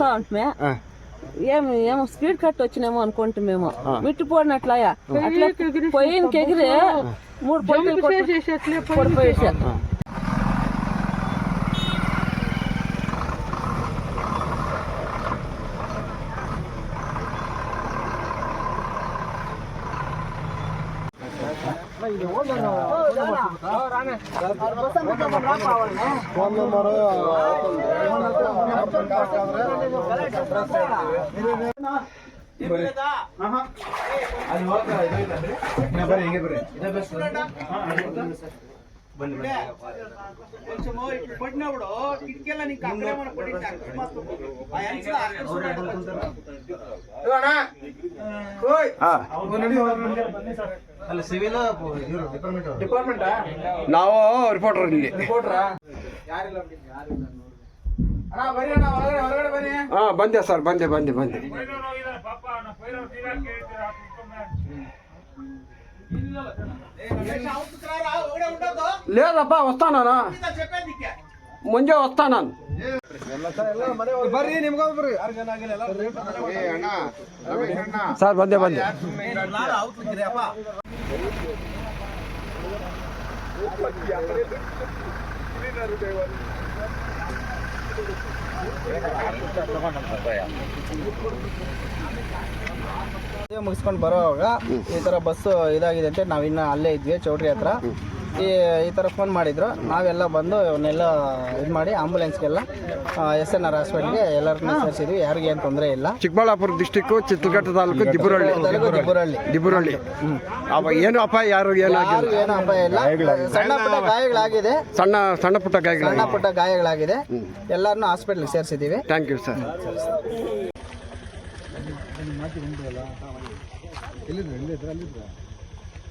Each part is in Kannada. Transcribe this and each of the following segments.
వస్తా ఉంటుమే ఏమి ఏమో స్పీడ్ కట్ వచ్చినేమో అనుకుంటాం మేము మిట్టిపోడినట్లయా అట్లా పొయ్యికి ఎగిరి మూడు ಫೋನ್ ನಂಬರ್ ಅಲ್ಲಿ ಹೋಗ್ತಾರೆ ಬರೀ ಹಿಂಗೆ ಬರೀ పొయ్యిలు పడిపోయేసా కొంచెము ఇట్లా పడినప్పుడు కిటికీలో నీకు అక్కడేమన్నా పడింది అకస్మాత్తు. ఆ అంచులో అక్కడ చూడాలి. ఆ. ನಾವು ರಿಪೋರ್ಟರ್ ಇಲ್ಲಿ ಹಾ ಬಂದೆ ಸರ್ ಬಂದೆ ಬಂದೆ ಬಂದೆ ఏ అవుతుకురారా, ఒకడే ఉండొద్దు. లేదప్ప వస్తాను ఇదా చెప్పేది నీకే. ಮುಂಜೆ వస్తాను ಸರ್ ಬಂದೆ ಬಂದೆ ಮದುವೆ ಮುಗಿಸ್ಕೊಂಡು ಬರೋವಾಗ ಈ ಥರ ಬಸ್ಸು ಇದಾಗಿದೆ ಅಂತ ನಾವಿನ್ನ ಅಲ್ಲೇ ಇದ್ವಿ ಚೌಟ್ರಿ ಹತ್ರ ಈ ಈ ಥರ ಫೋನ್ ಮಾಡಿದ್ರು. ನಾವೆಲ್ಲ ಬಂದು ಇವನ್ನೆಲ್ಲ ಇದು ಮಾಡಿ ಆಂಬುಲೆನ್ಸ್ಗೆಲ್ಲ ಎಸ್ ಎನ್ ಆರ್ ಹಾಸ್ಪಿಟ್ಲ್ಗೆ ಎಲ್ಲರನ್ನ ಸೇರಿಸಿದ್ವಿ. ಯಾರಿಗೆ ಏನು ತೊಂದರೆ ಇಲ್ಲ. ಚಿಕ್ಕಬಳ್ಳಾಪುರ ಡಿಸ್ಟಿಕ್ ಚಿತ್ರಘಟ್ಟ ತಾಲೂಕು ದಿಬ್ಬರಳ್ಳಿ. ದಿಬ್ಬರಳ್ಳಿ. ದಿಬ್ಬರಳ್ಳಿ. ಏನು ಅಪಾಯ ಯಾರು ಯಾರಿಗೂ ಏನು ಅಪಾಯ ಇಲ್ಲ. ಸಣ್ಣ ಪುಟ್ಟ ಗಾಯಗಳಾಗಿದೆ. ಸಣ್ಣ ಸಣ್ಣ ಪುಟ್ಟ ಗಾಯಗಳು ಸಣ್ಣ ಪುಟ್ಟ ಗಾಯಗಳಾಗಿದೆ. ಎಲ್ಲರನ್ನೂ ಹಾಸ್ಪಿಟ್ಲ್ಗೆ ಸೇರಿಸಿದ್ದೀವಿ. ಥ್ಯಾಂಕ್ ಯು ಸರ್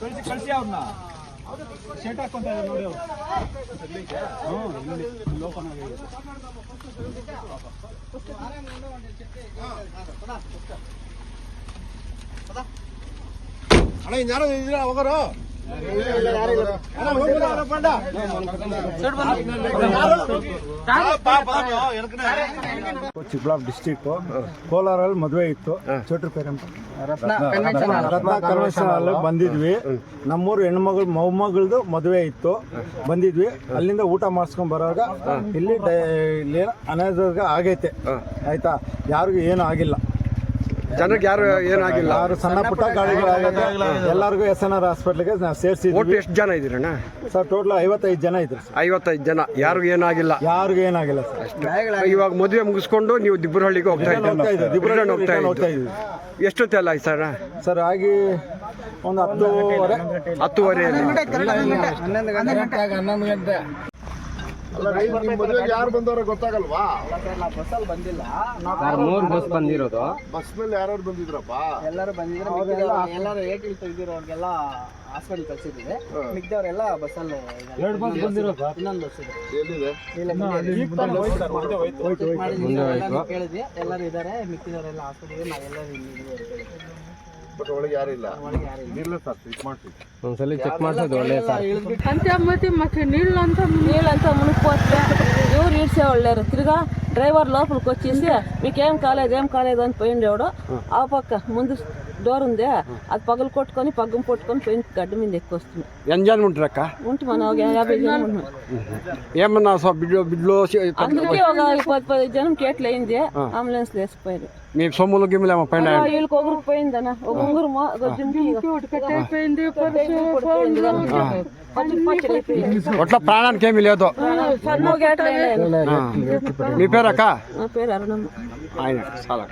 ಕಳಿಸಿ ಕಳಿಸಿ ಅವ್ರನ್ನ ಶೆಟ್ ಹಾಕೊಂತ ನೋಡಿ ಅವರು. ಹ್ಞೂ ಅಣ್ಣ ಇನ್ಯಾರೋ ಇದ್ದೀರಾ ಹೋಗೋರು? ಚಿಕ್ಕಬಳ್ಳಾಪುರ ಡಿಸ್ಟಿಕ್ ಕೋಲಾರಲ್ಲಿ ಮದುವೆ ಇತ್ತು ಚೋಟ್ರ ಪೇರಂತ ರತ್ನ ಕನ್ವೆನ್ಷನ್ ಹಾಲ್ ಕನ್ವೆನ್ಷನ್ ಅಲ್ಲಿ ಬಂದಿದ್ವಿ. ನಮ್ಮೂರು ಹೆಣ್ಮಗಳು ಮೊಮ್ಮಗಳದು ಮದುವೆ ಇತ್ತು. ಬಂದಿದ್ವಿ. ಅಲ್ಲಿಂದ ಊಟ ಮಾಡಿಸ್ಕೊಂಡ್ ಬರೋವಾಗ ಇಲ್ಲಿ ಅನಾರೋಗ್ಯ ಆಗೈತೆ. ಆಯ್ತಾ? ಯಾರಿಗೂ ಏನು ಆಗಿಲ್ಲ. ಜನಕ್ಕೆ ಯಾರು ಏನಾಗಿಲ್ಲ. ಯಾರು ಸಣ್ಣ ಪುಟ್ಟ ಗಾಡಿಗಳ ಎಲ್ಲರಿಗೂ ಎಸ್ ಎನ್ ಆರ್ ಹಾಸ್ಪಿಟ್ಲಿಗೆ ನಾವು ಒಟ್ಟು ಸೇರಿಸಿದ್ವಿ ಎಷ್ಟು ಜನ ಇದ್ದೀರಣ್ಣ? ಸರ್ ಟೋಟಲ್ ಐವತ್ತೈದು ಜನ ಇದ್ರು ಸರ್. ಐವತ್ತೈದು ಜನ. ಯಾರಿಗೂ ಏನಾಗಿಲ್ಲ. ಯಾರಿಗೂ ಏನಾಗಿಲ್ಲ ಸರ್. ಇವಾಗ ಮದುವೆ ಮುಗಿಸ್ಕೊಂಡು ನೀವು ದಿಬ್ಬರಹಳ್ಳಿಗೆ ಹೋಗ್ತಾ ಹೋಗ್ತಾ ಇದ್ದೆ ಇದ್ದೀರಿ ದಿಬ್ರಹಳ್ಳಿ ಹೋಗ್ತಾ ಇದ್ದೀವಿ. ಹೋಗ್ತಾ ಇದ್ದೀರಿ? ಇದ್ವಿ ಎಷ್ಟೊತ್ತೆಲ್ಲ ಆಯ್ತು ಸರ್? ಸರ್ ಆಗಿ ಒಂದು ಹತ್ತೂವರೆ. ಹತ್ತುವರೆಯಲ್ಲಿ ಯಾರು ಬಂದವರ ಗೊತ್ತಾಗಲ್ವಾ? ಬಸ್ಸಲ್ಲಿ ಬಂದಿಲ್ಲ. ಮೂರು ಬಸ್ ಬಂದಿರೋದು. ಬಸ್ ಮೇಲೆ ಯಾರು ಬಂದಿದ್ರಪ್ಪ? ಎಲ್ಲರೂ ಬಂದಿದ್ರು ಮಿಕ್ಕಿದವ್ರು ಎಲ್ಲರೂ ಏಟಿಲ್ ತೆಗ್ದಿರೋರ್ಗೆಲ್ಲ ಹಾಸ್ಪಿಟಲ್ ಕಳ್ಸಿದ್ದೀವಿ. ಮಿಕ್ಕಿದವರೆಲ್ಲ ಬಸ್ಸಲ್ಲಿ ಎರಡು ಬಸ್ ಬಂದಿರೋದು. ಇನ್ನೊಂದು ಬಸ್ ಇದೆ. ಎಲ್ಲಿದೆ? ಇಲ್ಲ ಮುಂದೆ ಕೇಳಿದ್ವಿ. ಎಲ್ಲರೂ ಇದ್ದಾರೆ ಮಿಕ್ಕಿದವರೆಲ್ಲ ಹಾಸ್ಪಿಟಲ್ ನಾವೆಲ್ಲರೂ ಇಲ್ಲಿ ಅಂತ ಹೇಳಿದ್ರು. ಬಟ್ ಒಳಗೆ ಯಾರಿಲ್ಲ ಒಳಗೆ ಯಾರು ಇಲ್ಲ. ಇಲ್ಲ ಸರ್ ಚೆಕ್ ಮಾಡ್ತೀವಿ ಒಂದ್ಸಲಿ చెక్ ಮಾಡ್ಸೋದು ಒಳ್ಳೆ ಸರ್ నీళ్ళంతా మునిగిపోతే ఎవరు ఈడ్చే వాళ్ళు లేరు తిరిగా డ్రైవర్ లోపలికి వచ్చేసి మీకేం కాలేదు ఏం కాలేదు అని పోయిండేవాడు ఆ పక్క ముందు డోర్ ఉంది అది పగలు కొట్టుకొని పగ్గం కొట్టుకొని పోయిన గడ్డ మీద ఎక్కువ వస్తుంది ఎంత జನ ఉంటారక్క ఉంటే మనం ఒక యాభై జనం ఏమన్నా సో బిడ్లో బిడ్లో అందుకే ఒక పది పది జనం కేట్లు అయింది అంబులెన్స్ వేసిపోయారు మీ సొమ్ములు గిమ్ములు ఏమో పైన వీళ్ళకి ఒకరికి పోయిందన్న ఒక ఉంగురు ఒట్ల ప్రాణానికి ఏమీ లేదు. నా మీ పేరు అక్క పేరు అరుణమ్మ. ఆయన చాలా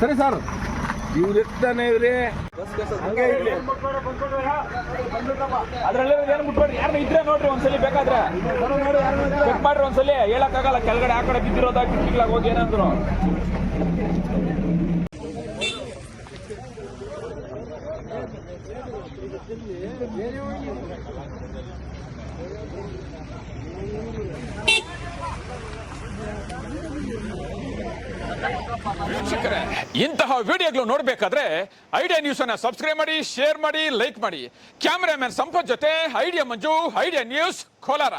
ಸರಿ ಸರ್. ಇವ್ರು ಎತ್ತಾನೆ ಇವ್ರಿ. ಅದ್ರಲ್ಲಿ ಏನು ಮುಟ್ಬೇಡಿ. ಯಾರನ್ನ ಇದ್ರೆ ನೋಡ್ರಿ ಒಂದ್ಸಲಿ ಬೇಕಾದ್ರೆ. ಚೆಕ್ ಮಾಡ್ರಿ ಒಂದ್ಸಲಿ. ಹೇಳಕ್ಕಾಗಲ್ಲ. ಕೆಳಗಡೆ ಆ ಕಡೆ ಬಿದ್ದಿರೋದ ಕಿಟಕಿಗಳಾಗ ಹೋಗಿ ಏನಂದ್ರು. ವೀಕ್ಷಕರೇ, ಇಂತಹ ವಿಡಿಯೋಗಳು ನೋಡಬೇಕಾದ್ರೆ ಐಡಿಯಾ ನ್ಯೂಸ್ ಅನ್ನ ಸಬ್ಸ್ಕ್ರೈಬ್ ಮಾಡಿ, ಶೇರ್ ಮಾಡಿ, ಲೈಕ್ ಮಾಡಿ. ಕ್ಯಾಮರಾಮನ್ ಸಂಪತ್ ಜೊತೆ, Idea Manju, Idea News, Kolar.